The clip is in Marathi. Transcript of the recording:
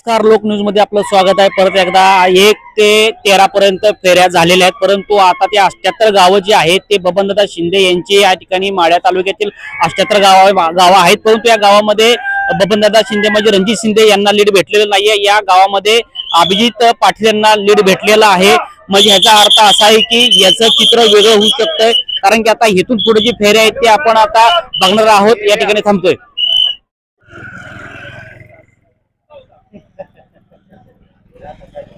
नमस्कार लोक न्यूजमध्ये आपलं स्वागत आहे. परत एकदा एक ते तेरा पर्यंत फेऱ्या झालेल्या आहेत. परंतु आता ते अष्ट्याहत्तर गावं जी आहेत ते बबनदादा शिंदे यांची या ठिकाणी माळ्या तालुक्यातील अष्ट्याहत्तर गाव गावं आहेत. परंतु या गावामध्ये बबनदादा शिंदे म्हणजे रणजित शिंदे यांना लीड भेटलेलं नाहीये. या गावामध्ये अभिजित पाटील यांना लीड भेटलेला आहे. म्हणजे ह्याचा अर्थ असा आहे की याचं चित्र वेगळं होऊ शकतंय. कारण की आता इथून पुढे जी फेऱ्या आहेत ते आपण आता बघणार आहोत. या ठिकाणी थांबतोय. Gracias.